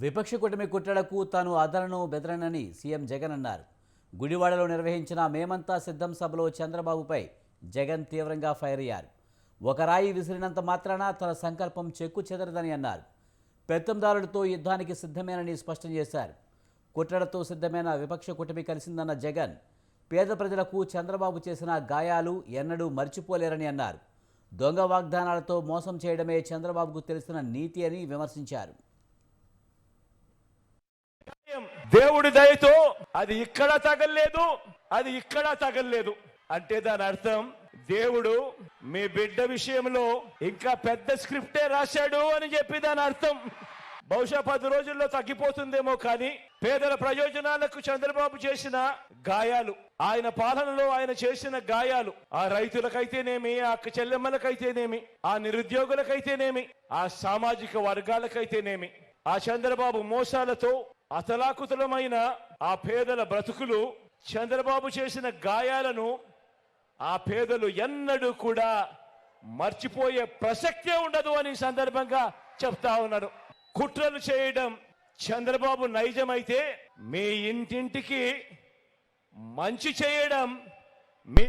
విపక్ష కూటమి కుట్రలకు తాను ఆదరణను బెదరనని సీఎం జగన్ అన్నారు. గుడివాడలో నిర్వహించిన మేమంతా సిద్ధం సభలో చంద్రబాబుపై జగన్ తీవ్రంగా ఫైర్ అయ్యారు. ఒక రాయి విసిరినంత మాత్రాన తన సంకల్పం చెక్కు చెదరదని అన్నారు. పెత్తందారులతో యుద్ధానికి సిద్ధమేనని స్పష్టం చేశారు. కుట్రలతో సిద్ధమైన విపక్ష కూటమి కలిసిందన్న జగన్ పేద ప్రజలకు చంద్రబాబు చేసిన గాయాలు ఎన్నడూ మర్చిపోలేరని అన్నారు. దొంగ వాగ్దానాలతో మోసం చేయడమే చంద్రబాబుకు తెలిసిన నీతి అని విమర్శించారు. దేవుడి దయతో అది ఇక్కడ తగలలేదు అది ఇక్కడ తగలలేదు. అంటే దాని అర్థం దేవుడు మీ బిడ్డ విషయంలో ఇంకా పెద్ద స్క్రిప్టే రాశాడు అని చెప్పి దాని అర్థం. బహుశా పది రోజుల్లో తగ్గిపోతుందేమో కానీ పేదల ప్రయోజనాలకు చంద్రబాబు చేసిన గాయాలు ఆయన పాలనలో ఆయన చేసిన గాయాలు ఆ రైతులకైతేనేమి ఆ చెల్లెమ్మలకైతేనేమి ఆ నిరుద్యోగులకైతేనేమి ఆ సామాజిక వర్గాలకైతేనేమి ఆ చంద్రబాబు మోసాలతో అతలాకుతలమైన ఆ పేదల బ్రతుకులు చంద్రబాబు చేసిన గాయాలను ఆ పేదలు ఎన్నడూ కూడా మర్చిపోయే ప్రసక్తే ఉండదు అని సందర్భంగా చెప్తా ఉన్నాను కుట్రలు చేయడం చంద్రబాబు నైజమైతే మీ ఇంటింటికి మంచి చేయడం మీ